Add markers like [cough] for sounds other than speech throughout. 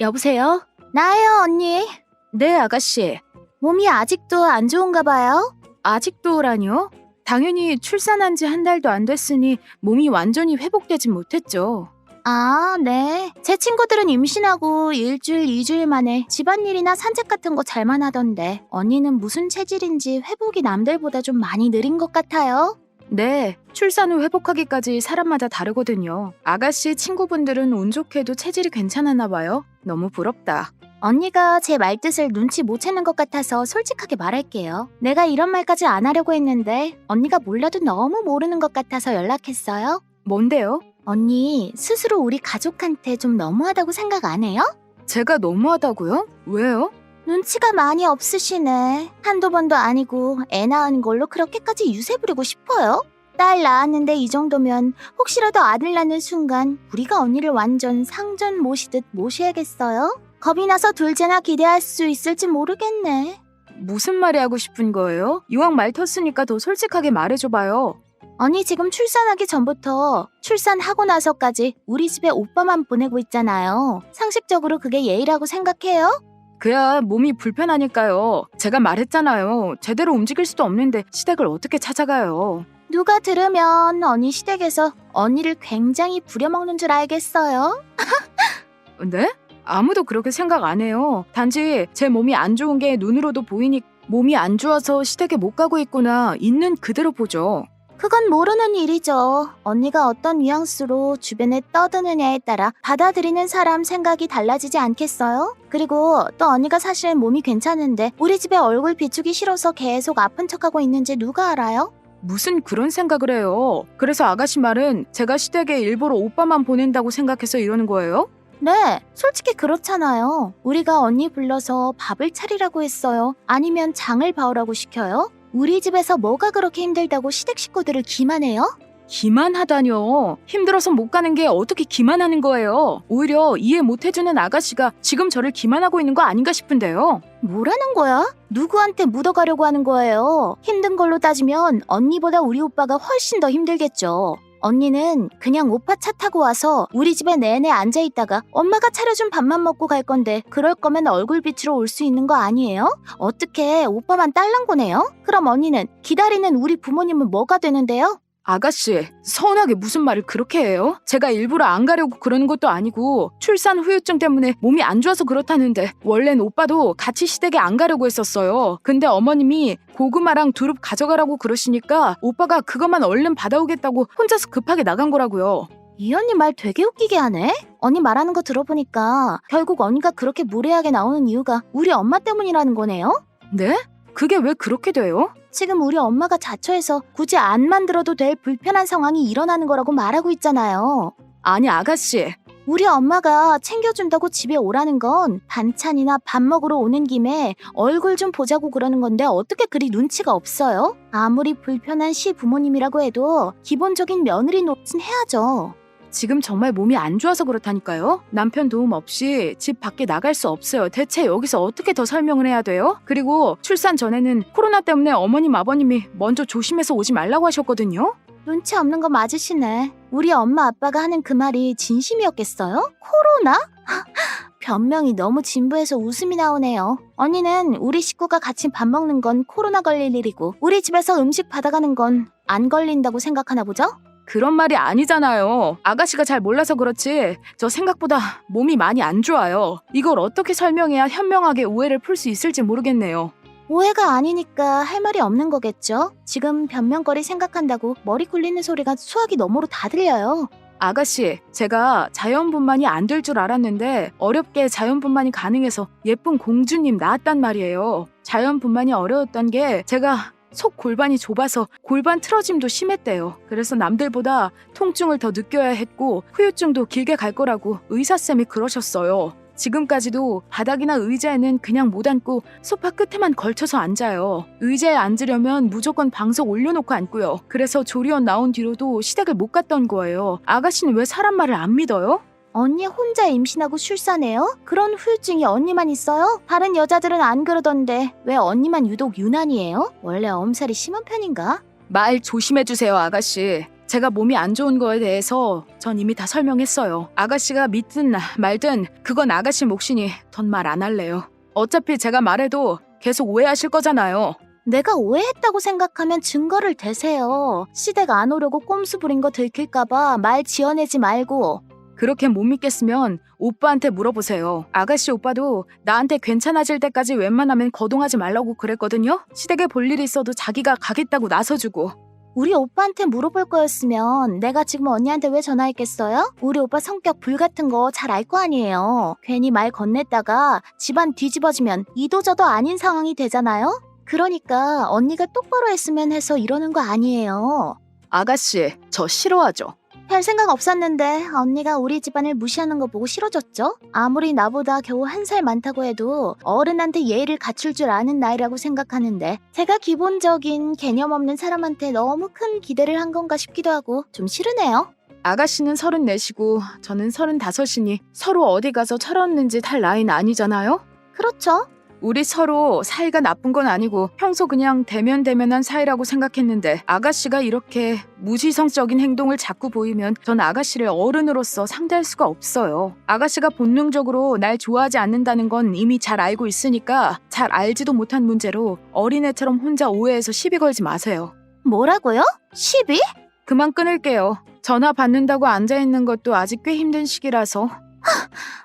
여보세요? 나예요, 언니. 네, 아가씨. 몸이 아직도 안 좋은가 봐요? 아직도라뇨? 당연히 출산한 지 한 달도 안 됐으니 몸이 완전히 회복되진 못했죠. 아, 네. 제 친구들은 임신하고 일주일, 이주일 만에 집안일이나 산책 같은 거 잘만 하던데 언니는 무슨 체질인지 회복이 남들보다 좀 많이 느린 것 같아요. 네, 출산 후 회복하기까지 사람마다 다르거든요. 아가씨 친구분들은 운 좋게도 체질이 괜찮았나 봐요. 너무 부럽다. 언니가 제 말뜻을 눈치 못 채는 것 같아서 솔직하게 말할게요. 내가 이런 말까지 안 하려고 했는데 언니가 몰라도 너무 모르는 것 같아서 연락했어요. 뭔데요? 언니, 스스로 우리 가족한테 좀 너무하다고 생각 안 해요? 제가 너무하다고요? 왜요? 눈치가 많이 없으시네. 한두 번도 아니고 애 낳은 걸로 그렇게까지 유세 부리고 싶어요? 딸 낳았는데 이 정도면 혹시라도 아들 낳는 순간 우리가 언니를 완전 상전 모시듯 모셔야겠어요? 겁이 나서 둘째나 기대할 수 있을지 모르겠네. 무슨 말이 하고 싶은 거예요? 이왕 말 텄으니까 더 솔직하게 말해줘봐요. 언니 지금 출산하기 전부터 출산하고 나서까지 우리 집에 오빠만 보내고 있잖아요. 상식적으로 그게 예의라고 생각해요? 그야 몸이 불편하니까요. 제가 말했잖아요. 제대로 움직일 수도 없는데 시댁을 어떻게 찾아가요? 누가 들으면 언니 시댁에서 언니를 굉장히 부려먹는 줄 알겠어요? [laughs] 네? 아무도 그렇게 생각 안 해요. 단지 제 몸이 안 좋은 게 눈으로도 보이니 몸이 안 좋아서 시댁에 못 가고 있구나 있는 그대로 보죠. 그건 모르는 일이죠. 언니가 어떤 뉘앙스로 주변에 떠드느냐에 따라 받아들이는 사람 생각이 달라지지 않겠어요? 그리고 또 언니가 사실 몸이 괜찮은데 우리 집에 얼굴 비추기 싫어서 계속 아픈 척하고 있는지 누가 알아요? 무슨 그런 생각을 해요. 그래서 아가씨 말은 제가 시댁에 일부러 오빠만 보낸다고 생각해서 이러는 거예요? 네, 솔직히 그렇잖아요. 우리가 언니 불러서 밥을 차리라고 했어요. 아니면 장을 봐오라고 시켜요? 우리 집에서 뭐가 그렇게 힘들다고 시댁 식구들을 기만해요? 기만하다뇨. 힘들어서 못 가는 게 어떻게 기만하는 거예요? 오히려 이해 못 해주는 아가씨가 지금 저를 기만하고 있는 거 아닌가 싶은데요. 뭐라는 거야? 누구한테 묻어가려고 하는 거예요? 힘든 걸로 따지면 언니보다 우리 오빠가 훨씬 더 힘들겠죠. 언니는 그냥 오빠 차 타고 와서 우리 집에 내내 앉아 있다가 엄마가 차려준 밥만 먹고 갈 건데 그럴 거면 얼굴 빛으로 올 수 있는 거 아니에요? 어떻게 오빠만 딸랑거네요? 그럼 언니는 기다리는 우리 부모님은 뭐가 되는데요? 아가씨, 서운하게 무슨 말을 그렇게 해요? 제가 일부러 안 가려고 그러는 것도 아니고 출산 후유증 때문에 몸이 안 좋아서 그렇다는데 원래는 오빠도 같이 시댁에 안 가려고 했었어요. 근데 어머님이 고구마랑 두릅 가져가라고 그러시니까 오빠가 그것만 얼른 받아오겠다고 혼자서 급하게 나간 거라고요. 이 언니 말 되게 웃기게 하네? 언니 말하는 거 들어보니까 결국 언니가 그렇게 무례하게 나오는 이유가 우리 엄마 때문이라는 거네요? 네? 그게 왜 그렇게 돼요? 지금 우리 엄마가 자초해서 굳이 안 만들어도 될 불편한 상황이 일어나는 거라고 말하고 있잖아요. 아니 아가씨, 우리 엄마가 챙겨준다고 집에 오라는 건 반찬이나 밥 먹으러 오는 김에 얼굴 좀 보자고 그러는 건데 어떻게 그리 눈치가 없어요? 아무리 불편한 시 부모님이라고 해도 기본적인 며느리 노릇은 해야죠. 지금 정말 몸이 안 좋아서 그렇다니까요. 남편 도움 없이 집 밖에 나갈 수 없어요. 대체 여기서 어떻게 더 설명을 해야 돼요? 그리고 출산 전에는 코로나 때문에 어머님 아버님이 먼저 조심해서 오지 말라고 하셨거든요. 눈치 없는 거 맞으시네. 우리 엄마 아빠가 하는 그 말이 진심이었겠어요? 코로나? [laughs] 변명이 너무 진부해서 웃음이 나오네요. 언니는 우리 식구가 같이 밥 먹는 건 코로나 걸릴 일이고 우리 집에서 음식 받아가는 건 안 걸린다고 생각하나 보죠? 그런 말이 아니잖아요. 아가씨가 잘 몰라서 그렇지. 저 생각보다 몸이 많이 안 좋아요. 이걸 어떻게 설명해야 현명하게 오해를 풀 수 있을지 모르겠네요. 오해가 아니니까 할 말이 없는 거겠죠? 지금 변명거리 생각한다고 머리 굴리는 소리가 수학이 너머로 다 들려요. 아가씨, 제가 자연분만이 안 될 줄 알았는데 어렵게 자연분만이 가능해서 예쁜 공주님 낳았단 말이에요. 자연분만이 어려웠던 게 제가 속 골반이 좁아서 골반 틀어짐도 심했대요. 그래서 남들보다 통증을 더 느껴야 했고 후유증도 길게 갈 거라고 의사쌤이 그러셨어요. 지금까지도 바닥이나 의자에는 그냥 못 앉고 소파 끝에만 걸쳐서 앉아요. 의자에 앉으려면 무조건 방석 올려놓고 앉고요. 그래서 조리원 나온 뒤로도 시댁을 못 갔던 거예요. 아가씨는 왜 사람 말을 안 믿어요? 언니 혼자 임신하고 출산해요? 그런 후유증이 언니만 있어요? 다른 여자들은 안 그러던데 왜 언니만 유독 유난이에요? 원래 엄살이 심한 편인가? 말 조심해주세요, 아가씨. 제가 몸이 안 좋은 거에 대해서 전 이미 다 설명했어요. 아가씨가 믿든 말든 그건 아가씨 몫이니 전 말 안 할래요. 어차피 제가 말해도 계속 오해하실 거잖아요. 내가 오해했다고 생각하면 증거를 대세요. 시댁 안 오려고 꼼수 부린 거 들킬까봐 말 지어내지 말고. 그렇게 못 믿겠으면 오빠한테 물어보세요. 아가씨 오빠도 나한테 괜찮아질 때까지 웬만하면 거동하지 말라고 그랬거든요. 시댁에 볼 일이 있어도 자기가 가겠다고 나서주고. 우리 오빠한테 물어볼 거였으면 내가 지금 언니한테 왜 전화했겠어요? 우리 오빠 성격 불 같은 거 잘 알 거 아니에요. 괜히 말 건넸다가 집안 뒤집어지면 이도저도 아닌 상황이 되잖아요? 그러니까 언니가 똑바로 했으면 해서 이러는 거 아니에요. 아가씨, 저 싫어하죠? 별 생각 없었는데 언니가 우리 집안을 무시하는 거 보고 싫어졌죠? 아무리 나보다 겨우 한 살 많다고 해도 어른한테 예의를 갖출 줄 아는 나이라고 생각하는데 제가 기본적인 개념 없는 사람한테 너무 큰 기대를 한 건가 싶기도 하고 좀 싫으네요. 아가씨는 서른 네시고 저는 서른 다섯이니 서로 어디 가서 철없는 짓할 나이는 아니잖아요? 그렇죠? 우리 서로 사이가 나쁜 건 아니고 평소 그냥 대면대면한 사이라고 생각했는데 아가씨가 이렇게 무지성적인 행동을 자꾸 보이면 전 아가씨를 어른으로서 상대할 수가 없어요. 아가씨가 본능적으로 날 좋아하지 않는다는 건 이미 잘 알고 있으니까 잘 알지도 못한 문제로 어린애처럼 혼자 오해해서 시비 걸지 마세요. 뭐라고요? 12? 그만 끊을게요. 전화 받는다고 앉아있는 것도 아직 꽤 힘든 시기라서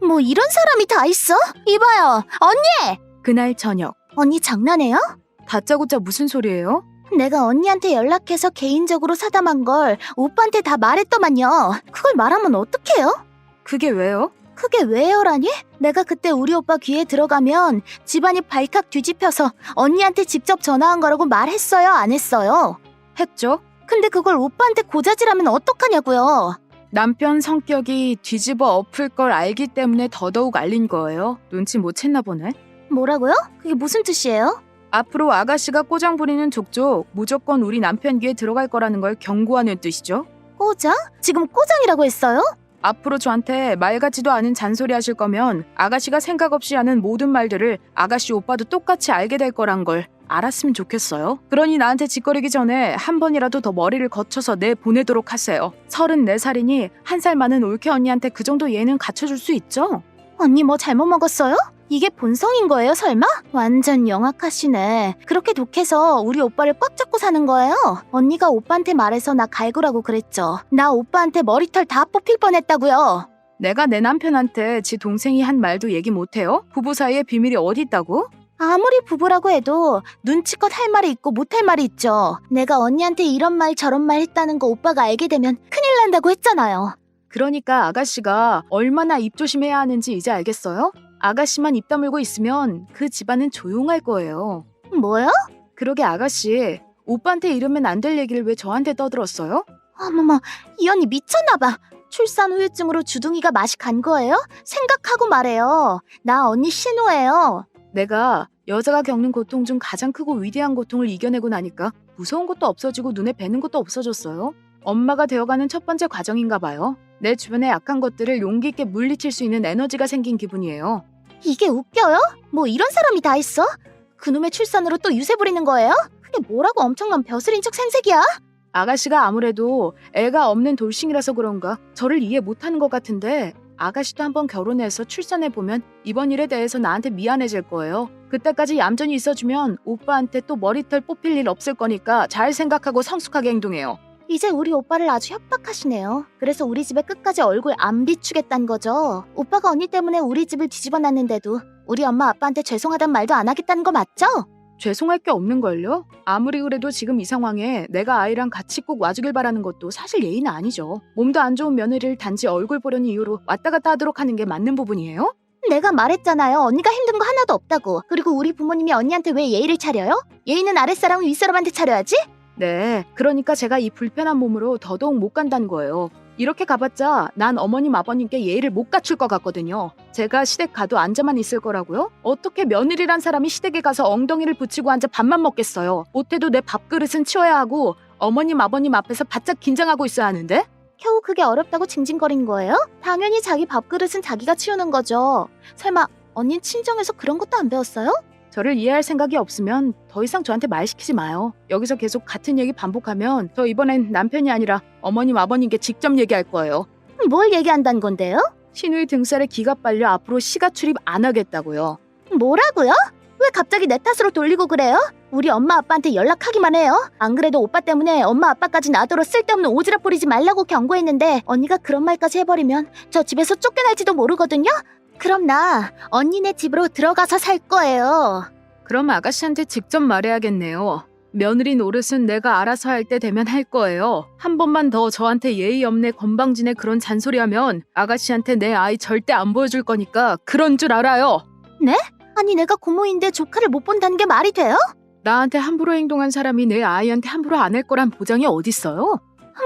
뭐 이런 사람이 다 있어? 이봐요. 언니! 그날 저녁 언니 장난해요? 다짜고짜 무슨 소리예요? 내가 언니한테 연락해서 개인적으로 사담한 걸 오빠한테 다 말했더만요. 그걸 말하면 어떡해요? 그게 왜요? 그게 왜요라니? 내가 그때 우리 오빠 귀에 들어가면 집안이 발칵 뒤집혀서 언니한테 직접 전화한 거라고 말했어요? 안 했어요? 했죠? 근데 그걸 오빠한테 고자질하면 어떡하냐고요? 남편 성격이 뒤집어 엎을 걸 알기 때문에 더더욱 알린 거예요. 눈치 못 챘나 보네. 뭐라고요? 그게 무슨 뜻이에요? 앞으로 아가씨가 꼬장 부리는 족족 무조건 우리 남편 귀에 들어갈 거라는 걸 경고하는 뜻이죠. 꼬장? 지금 꼬장이라고 했어요? 앞으로 저한테 말 같지도 않은 잔소리 하실 거면 아가씨가 생각 없이 하는 모든 말들을 아가씨 오빠도 똑같이 알게 될 거란 걸 알았으면 좋겠어요. 그러니 나한테 짓거리기 전에 한 번이라도 더 머리를 거쳐서 내 보내도록 하세요. 34살이니 한 살 많은 올케 언니한테 그 정도 예는 갖춰줄 수 있죠? 언니 뭐 잘못 먹었어요? 이게 본성인 거예요, 설마? 완전 영악하시네. 그렇게 독해서 우리 오빠를 꽉 잡고 사는 거예요? 언니가 오빠한테 말해서 나 갈구라고 그랬죠. 나 오빠한테 머리털 다 뽑힐 뻔했다고요. 내가 내 남편한테 지 동생이 한 말도 얘기 못해요? 부부 사이에 비밀이 어디 있다고? 아무리 부부라고 해도 눈치껏 할 말이 있고 못할 말이 있죠. 내가 언니한테 이런 말 저런 말 했다는 거 오빠가 알게 되면 큰일 난다고 했잖아요. 그러니까 아가씨가 얼마나 입 조심해야 하는지 이제 알겠어요? 아가씨만 입 다물고 있으면 그 집안은 조용할 거예요. 뭐요? 그러게 아가씨, 오빠한테 이러면 안 될 얘기를 왜 저한테 떠들었어요? 어머머, 이 언니 미쳤나봐. 출산 후유증으로 주둥이가 맛이 간 거예요? 생각하고 말해요. 나 언니 신호예요. 내가 여자가 겪는 고통 중 가장 크고 위대한 고통을 이겨내고 나니까 무서운 것도 없어지고 눈에 뵈는 것도 없어졌어요. 엄마가 되어가는 첫 번째 과정인가 봐요. 내 주변의 약한 것들을 용기 있게 물리칠 수 있는 에너지가 생긴 기분이에요. 이게 웃겨요? 뭐 이런 사람이 다 있어? 그놈의 출산으로 또 유세 부리는 거예요? 그게 뭐라고 엄청난 벼슬인 척 생색이야? 아가씨가 아무래도 애가 없는 돌싱이라서 그런가 저를 이해 못하는 것 같은데 아가씨도 한번 결혼해서 출산해보면 이번 일에 대해서 나한테 미안해질 거예요. 그때까지 얌전히 있어주면 오빠한테 또 머리털 뽑힐 일 없을 거니까 잘 생각하고 성숙하게 행동해요. 이제 우리 오빠를 아주 협박하시네요. 그래서 우리 집에 끝까지 얼굴 안 비추겠다는 거죠. 오빠가 언니 때문에 우리 집을 뒤집어 놨는데도 우리 엄마 아빠한테 죄송하단 말도 안 하겠다는 거 맞죠? 죄송할 게 없는걸요? 아무리 그래도 지금 이 상황에 내가 아이랑 같이 꼭 와주길 바라는 것도 사실 예의는 아니죠. 몸도 안 좋은 며느리를 단지 얼굴 보려는 이유로 왔다 갔다 하도록 하는 게 맞는 부분이에요? 내가 말했잖아요. 언니가 힘든 거 하나도 없다고. 그리고 우리 부모님이 언니한테 왜 예의를 차려요? 예의는 아랫사람 윗사람한테 차려야지? 네, 그러니까 제가 이 불편한 몸으로 더더욱 못 간다는 거예요. 이렇게 가봤자 난 어머님 아버님께 예의를 못 갖출 것 같거든요. 제가 시댁 가도 앉아만 있을 거라고요? 어떻게 며느리란 사람이 시댁에 가서 엉덩이를 붙이고 앉아 밥만 먹겠어요. 못해도 내 밥그릇은 치워야 하고 어머님 아버님 앞에서 바짝 긴장하고 있어야 하는데? 겨우 그게 어렵다고 징징거린 거예요? 당연히 자기 밥그릇은 자기가 치우는 거죠. 설마 언닌 친정에서 그런 것도 안 배웠어요? 저를 이해할 생각이 없으면 더 이상 저한테 말 시키지 마요. 여기서 계속 같은 얘기 반복하면 저 이번엔 남편이 아니라 어머님 아버님께 직접 얘기할 거예요. 뭘 얘기한다는 건데요? 신우이 등살에 기가 빨려 앞으로 시가 출입 안 하겠다고요. 뭐라고요? 왜 갑자기 내 탓으로 돌리고 그래요? 우리 엄마 아빠한테 연락하기만 해요. 안 그래도 오빠 때문에 엄마 아빠까지 나더러 쓸데없는 오지랖 부리지 말라고 경고했는데 언니가 그런 말까지 해버리면 저 집에서 쫓겨날지도 모르거든요. 그럼 나 언니네 집으로 들어가서 살 거예요. 그럼 아가씨한테 직접 말해야겠네요. 며느리 노릇은 내가 알아서 할 때 되면 할 거예요. 한 번만 더 저한테 예의 없네 건방지네 그런 잔소리하면 아가씨한테 내 아이 절대 안 보여줄 거니까 그런 줄 알아요. 아니 내가 고모인데 조카를 못 본다는 게 말이 돼요? 나한테 함부로 행동한 사람이 내 아이한테 함부로 안 할 거란 보장이 어딨어요?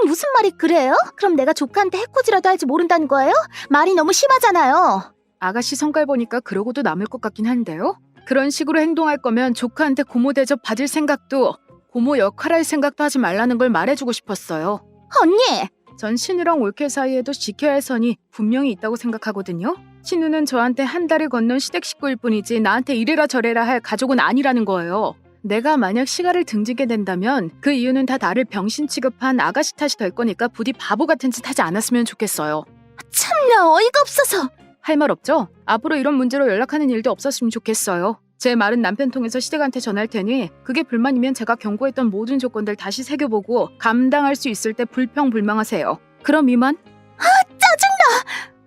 무슨 말이 그래요? 그럼 내가 조카한테 해코지라도 할지 모른다는 거예요? 말이 너무 심하잖아요. 아가씨 성깔 보니까 그러고도 남을 것 같긴 한데요. 그런 식으로 행동할 거면 조카한테 고모 대접 받을 생각도 고모 역할할 생각도 하지 말라는 걸 말해주고 싶었어요. 언니! 전 신우랑 올케 사이에도 지켜야 할 선이 분명히 있다고 생각하거든요. 신우는 저한테 한 달을 건넌 시댁 식구일 뿐이지 나한테 이래라 저래라 할 가족은 아니라는 거예요. 내가 만약 시가를 등지게 된다면 그 이유는 다 나를 병신 취급한 아가씨 탓이 될 거니까 부디 바보 같은 짓 하지 않았으면 좋겠어요. 참나 어이가 없어서. 할 말 없죠? 앞으로 이런 문제로 연락하는 일도 없었으면 좋겠어요. 제 말은 남편 통해서 시댁한테 전할 테니 그게 불만이면 제가 경고했던 모든 조건들 다시 새겨보고 감당할 수 있을 때 불평불망하세요. 그럼 이만. 아 짜증나!